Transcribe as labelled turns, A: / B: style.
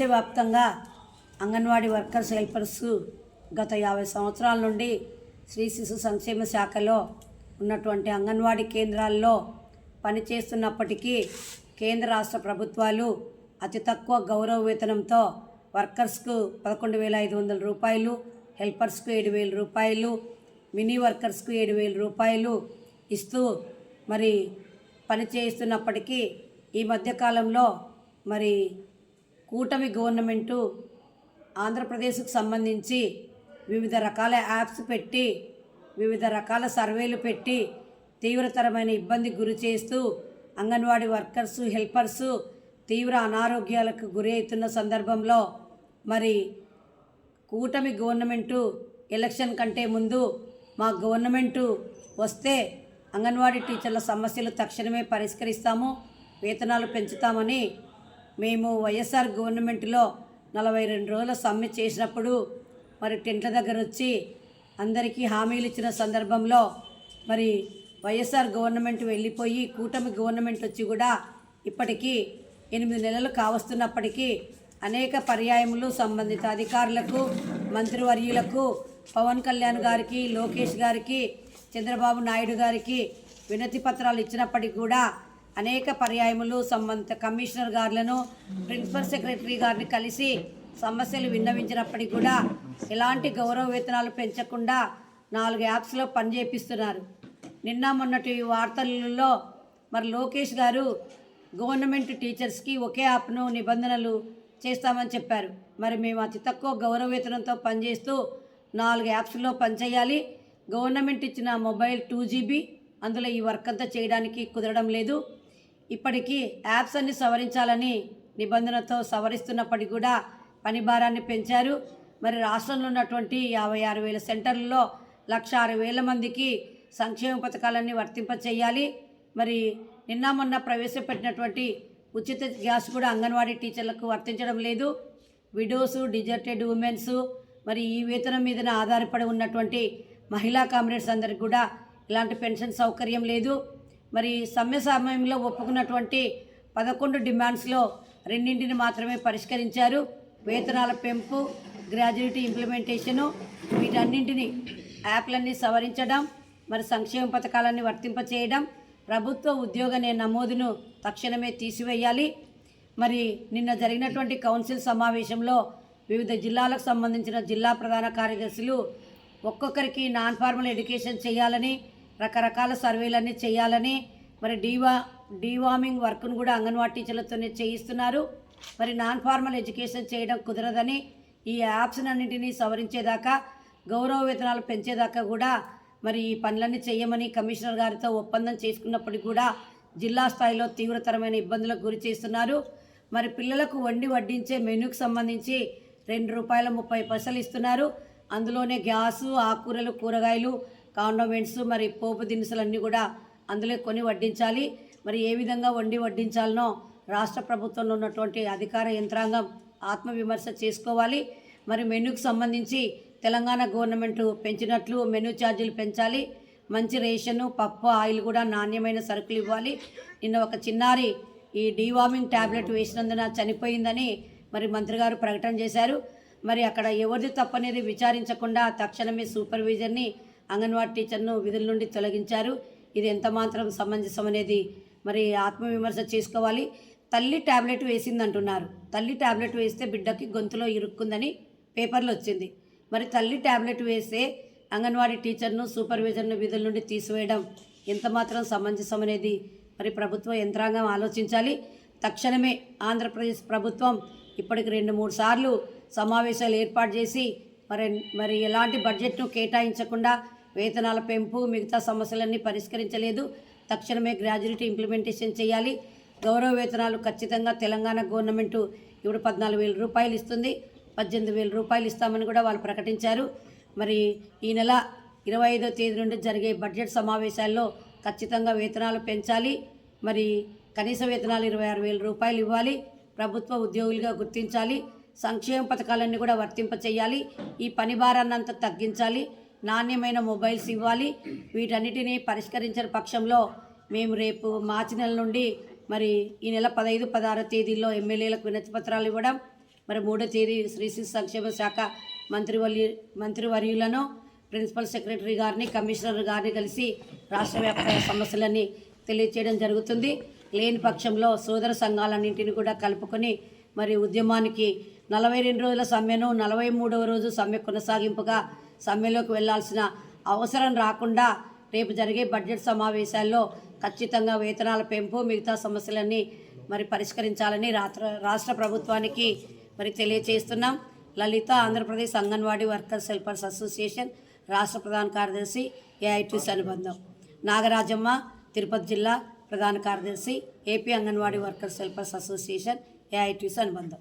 A: దేశవ్యాప్తంగా anganwadi workers helpers గత యాభై సంవత్సరాల నుండి శ్రీ శిశు సంక్షేమ శాఖలో ఉన్నటువంటి అంగన్వాడీ కేంద్రాల్లో పనిచేస్తున్నప్పటికీ కేంద్ర రాష్ట్ర ప్రభుత్వాలు అతి తక్కువ గౌరవ వేతనంతో వర్కర్స్కు పదకొండు వేల ఐదు వందల రూపాయలు హెల్పర్స్కు ఏడు వేల రూపాయలు మినీ వర్కర్స్కు ఏడు వేల రూపాయలు ఇస్తూ మరి పనిచేస్తున్నప్పటికీ ఈ మధ్యకాలంలో మరి కూటమి గవర్నమెంటు ఆంధ్రప్రదేశ్కు సంబంధించి వివిధ రకాల యాప్స్ పెట్టి వివిధ రకాల సర్వేలు పెట్టి తీవ్రతరమైన ఇబ్బంది గురి చేస్తూ అంగన్వాడీ వర్కర్స్ హెల్పర్స్ తీవ్ర అనారోగ్యాలకు గురి అవుతున్న సందర్భంలో మరి కూటమి గవర్నమెంటు ఎలక్షన్ కంటే ముందు మా గవర్నమెంటు వస్తే అంగన్వాడీ టీచర్ల సమస్యలు తక్షణమే పరిష్కరిస్తాము వేతనాలు పెంచుతామని మేము వైఎస్ఆర్ గవర్నమెంట్లో నలభై రెండు రోజుల సమ్మె చేసినప్పుడు మరి టెంట్ల దగ్గర వచ్చి అందరికీ హామీలు ఇచ్చిన సందర్భంలో మరి వైఎస్ఆర్ గవర్నమెంట్ వెళ్ళిపోయి కూటమి గవర్నమెంట్ వచ్చి కూడా ఇప్పటికీ ఎనిమిది నెలలు కావస్తున్నప్పటికీ అనేక పర్యాయములు సంబంధిత అధికారులకు మంత్రివర్యులకు పవన్ కళ్యాణ్ గారికి లోకేష్ గారికి చంద్రబాబు నాయుడు గారికి వినతి పత్రాలు ఇచ్చినప్పటికీ కూడా అనేక పర్యాయములు సంబంధిత కమిషనర్ గారులను ప్రిన్సిపల్ సెక్రటరీ గారిని కలిసి సమస్యలు విన్నవించినప్పటికీ కూడా ఎలాంటి గౌరవ వేతనాలు పెంచకుండా నాలుగు యాప్స్లో పనిచేపిస్తున్నారు నిన్న మొన్నటి వార్తలలో మరి లోకేష్ గారు గవర్నమెంట్ టీచర్స్కి ఒకే యాప్ను నిబంధనలు చేస్తామని చెప్పారు. మరి మేము అతి తక్కువ గౌరవ వేతనంతో పనిచేస్తూ నాలుగు యాప్స్లో పనిచేయాలి గవర్నమెంట్ ఇచ్చిన మొబైల్ టూ జీబీ అందులో ఈ వర్క్ అంతా చేయడానికి కుదరడం లేదు. ఇప్పటికీ యాప్స్ అన్ని సవరించాలని నిబంధనతో సవరిస్తున్నప్పటికీ కూడా పని భారాన్ని పెంచారు. మరి రాష్ట్రంలో ఉన్నటువంటి యాభై ఆరు వేల సెంటర్లలో లక్ష ఆరు వేల మందికి సంక్షేమ పథకాలన్నీ వర్తింపచేయాలి. మరి నిన్న మొన్న ప్రవేశపెట్టినటువంటి ఉచిత గ్యాస్ కూడా అంగన్వాడీ టీచర్లకు వర్తించడం లేదు. విడోస్ డిజర్టెడ్ ఉమెన్స్ మరి ఈ వేతనం మీదన ఆధారపడి ఉన్నటువంటి మహిళా కామ్రేడ్స్ అందరికి కూడా ఇలాంటి పెన్షన్ సౌకర్యం లేదు. మరి సమ్మె సమయంలో ఒప్పుకున్నటువంటి పదకొండు డిమాండ్స్లో రెండింటిని మాత్రమే పరిష్కరించారు. వేతనాల పెంపు గ్రాడ్యుయేటీ ఇంప్లిమెంటేషను వీటన్నింటిని యాప్లన్నీ సవరించడం మరి సంక్షేమ పథకాలన్నీ వర్తింపచేయడం ప్రభుత్వ ఉద్యోగ నే- నమోదును తక్షణమే తీసివేయాలి. మరి నిన్న జరిగినటువంటి కౌన్సిల్ సమావేశంలో వివిధ జిల్లాలకు సంబంధించిన జిల్లా ప్రధాన కార్యదర్శులు ఒక్కొక్కరికి నాన్ ఫార్మల్ ఎడ్యుకేషన్ చేయాలని రకరకాల సర్వేలన్నీ చేయాలని మరి డీవా డీవామింగ్ వర్క్ను కూడా అంగన్వాడీ టీచర్లతోనే చేయిస్తున్నారు. మరి నాన్ ఫార్మల్ ఎడ్యుకేషన్ చేయడం కుదరదని ఈ యాప్స్ అన్నింటినీ సవరించేదాకా గౌరవ వేతనాలు పెంచేదాకా కూడా మరి ఈ పనులన్నీ చేయమని కమిషనర్ గారితో ఒప్పందం చేసుకున్నప్పటికీ కూడా జిల్లా స్థాయిలో తీవ్రతరమైన ఇబ్బందులకు గురి చేస్తున్నారు. మరి పిల్లలకు వండి వడ్డించే మెనూకి సంబంధించి రెండు రూపాయల ముప్పై పైసలు ఇస్తున్నారు. అందులోనే గ్యాసు ఆకుకూరలు కూరగాయలు కాండోమెంట్స్ మరి పోపు దినుసులు అన్నీ కూడా అందులో కొని వడ్డించాలి. మరి ఏ విధంగా వండి వడ్డించాలనో రాష్ట్ర ప్రభుత్వంలో ఉన్నటువంటి అధికార యంత్రాంగం ఆత్మవిమర్శ చేసుకోవాలి. మరి మెనూకు సంబంధించి తెలంగాణ గవర్నమెంట్ పెంచినట్లు మెనూ ఛార్జీలు పెంచాలి. మంచి రేషను పప్పు ఆయిల్ కూడా నాణ్యమైన సరుకులు ఇవ్వాలి. నిన్న ఒక చిన్నారి ఈ డీవార్మింగ్ ట్యాబ్లెట్ వేసినందున చనిపోయిందని మరి మంత్రి గారు ప్రకటన చేశారు. మరి అక్కడ ఎవరిది తప్పనేది విచారించకుండా తక్షణమే సూపర్వైజర్ని అంగన్వాడీ టీచర్ను విధుల నుండి తొలగించారు. ఇది ఎంత మాత్రం సమంజసం అనేది మరి ఆత్మవిమర్శ చేసుకోవాలి. తల్లి ట్యాబ్లెట్ వేసిందంటున్నారు. తల్లి ట్యాబ్లెట్ వేస్తే బిడ్డకి గొంతులో ఇరుక్కుందని పేపర్లో వచ్చింది. మరి తల్లి ట్యాబ్లెట్ వేస్తే అంగన్వాడీ టీచర్ను సూపర్వైజర్ను విధుల నుండి తీసివేయడం ఎంత మాత్రం సమంజసం అనేది మరి ప్రభుత్వ యంత్రాంగం ఆలోచించాలి. తక్షణమే ఆంధ్రప్రదేశ్ ప్రభుత్వం ఇప్పటికి రెండు మూడు సార్లు సమావేశాలు ఏర్పాటు చేసి మరి మరి ఎలాంటి బడ్జెట్ను కేటాయించకుండా వేతనాల పెంపు మిగతా సమస్యలన్నీ పరిష్కరించలేదు. తక్షణమే గ్రాడ్యుయేట్ ఇంప్లిమెంటేషన్ చేయాలి. గౌరవ వేతనాలు ఖచ్చితంగా తెలంగాణ గవర్నమెంట్ ఇప్పుడు పద్నాలుగు వేల రూపాయలు ఇస్తుంది. పద్దెనిమిది వేల రూపాయలు ఇస్తామని కూడా వాళ్ళు ప్రకటించారు. మరి ఈ నెల ఇరవై ఐదో తేదీ నుండి జరిగే బడ్జెట్ సమావేశాల్లో ఖచ్చితంగా వేతనాలు పెంచాలి. మరి కనీస వేతనాలు ఇరవై ఆరు వేల రూపాయలు ఇవ్వాలి. ప్రభుత్వ ఉద్యోగులుగా గుర్తించాలి. సంక్షేమ పథకాలన్నీ కూడా వర్తింపచేయాలి. ఈ పని భారాన్నంతా తగ్గించాలి. నాణ్యమైన మొబైల్స్ ఇవ్వాలి. వీటన్నిటిని పరిష్కరించిన పక్షంలో మేము రేపు మార్చి నెల నుండి మరి ఈ నెల పదహైదు పదహారో తేదీల్లో ఎమ్మెల్యేలకు వినతి పత్రాలు ఇవ్వడం. మరి మూడో తేదీ శ్రీ శిశు సంక్షేమ శాఖ మంత్రివర్యు మంత్రివర్యులను ప్రిన్సిపల్ సెక్రటరీ గారిని కమిషనర్ గారిని కలిసి రాష్ట్ర వ్యాప్త సమస్యలన్నీ తెలియచేయడం జరుగుతుంది. లేని పక్షంలో సోదర సంఘాలన్నింటిని కూడా కలుపుకొని మరి ఉద్యమానికి నలభై రెండు రోజుల సమ్మెను నలభై మూడవ రోజు సమ్మె కొనసాగింపుగా సమ్మెలోకి వెళ్ళాల్సిన అవసరం రాకుండా రేపు జరిగే బడ్జెట్ సమావేశాల్లో ఖచ్చితంగా వేతనాల పెంపు మిగతా సమస్యలన్నీ మరి పరిష్కరించాలని రాత్ర రాష్ట్ర ప్రభుత్వానికి మరి తెలియచేస్తున్నాం. Lalitha Andhra Pradesh anganwadi workers helpers association రాష్ట్ర ప్రధాన కార్యదర్శి ఏఐటీస్ అనుబంధం నాగరాజమ్మ తిరుపతి జిల్లా ప్రధాన కార్యదర్శి AP anganwadi workers helpers association ఏఐటీస్ అనుబంధం